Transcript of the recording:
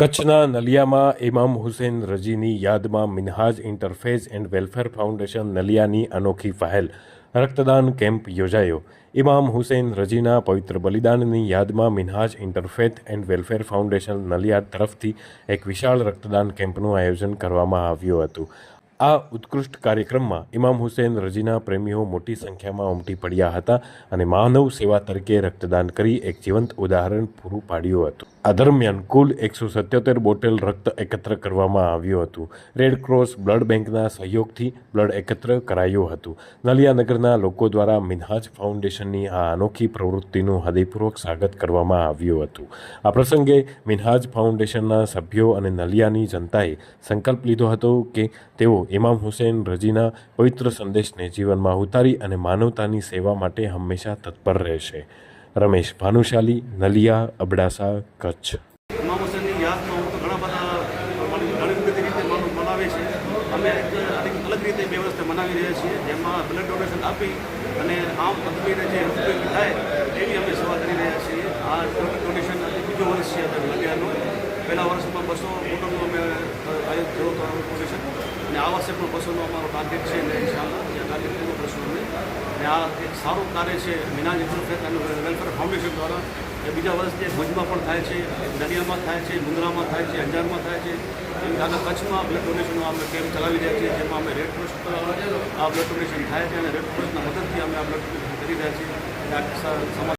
કચ્છના નલિયામાં ઇમામ હુસેન રજીની યાદમાં Minhaj interfaith and welfare foundation નલિયાની અનોખી પહેલ રક્તદાન કેમ્પ યોજાયો. ઇમામ હુસેન રજીના પવિત્ર બલિદાનની યાદમાં Minhaj interfaith and welfare foundation Naliya તરફથી એક વિશાળ રક્તદાન કેમ્પનું આયોજન કરવામાં આવ્યું હતું. આ ઉત્કૃષ્ટ કાર્યક્રમમાં ઇમામ હુસેન રજીના પ્રેમીઓ મોટી સંખ્યામાં ઉમટી પડ્યા હતા અને માનવ સેવા તરીકે રક્તદાન કરી એક જીવંત ઉદાહરણ પૂરું પાડ્યું હતું. આ દરમિયાન કુલ એકસો સત્યોતેર બોટલ રક્ત એકત્ર કરવામાં આવ્યું હતું. રેડ ક્રોસ બ્લડ બેંકના સહયોગથી બ્લડ એકત્ર કરાયું હતું. નલિયા નગરના લોકો દ્વારા મિનહાજ ફાઉન્ડેશનની આ અનોખી પ્રવૃત્તિનું હૃદયપૂર્વક સ્વાગત કરવામાં આવ્યું હતું. આ પ્રસંગે મિનહાજ ફાઉન્ડેશનના સભ્યો અને નલિયાની જનતાએ સંકલ્પ લીધો હતો કે તેઓ ઇમામ હુસેન રજીના પવિત્ર સંદેશને જીવનમાં ઉતારી અને માનવતાની સેવા માટે હંમેશા તત્પર રહેશે. રમેશ ભાનુશાલી, નલિયા, અબડાસા, કચ્છ. ઇમામ હું વર્ષમાં બસો બોટલનું અમે આયોજન થયો હતો અને આ વર્ષે પણ બસોનો અમારો ટાર્ગેટ છે એટલે ઇન્શાલ્લા એ ટાર્ગેટ પૂરો કરશું અમે અને આ એક સારું કાર્ય છે મિનાજ ઇન્ટરફેથ અને વેલફેર ફાઉન્ડેશન દ્વારા, એ બીજા વર્ષથી ભુજમાં પણ થાય છે નડિયામાં થાય છે, મુંદ્રામાં થાય છે, અંજારમાં થાય છે. એમ આગળ કચ્છમાં બ્લડ ડોનેશનનો અમે કેમ્પ ચલાવી રહ્યા છીએ, જેમાં અમે રેડ ક્રોસ આ બ્લડ ડોનેશન થાય છે અને રેડ ક્રોસના મદદથી અમે આ બ્લડ ડોનેશન કરી રહ્યા છીએ. સમાજ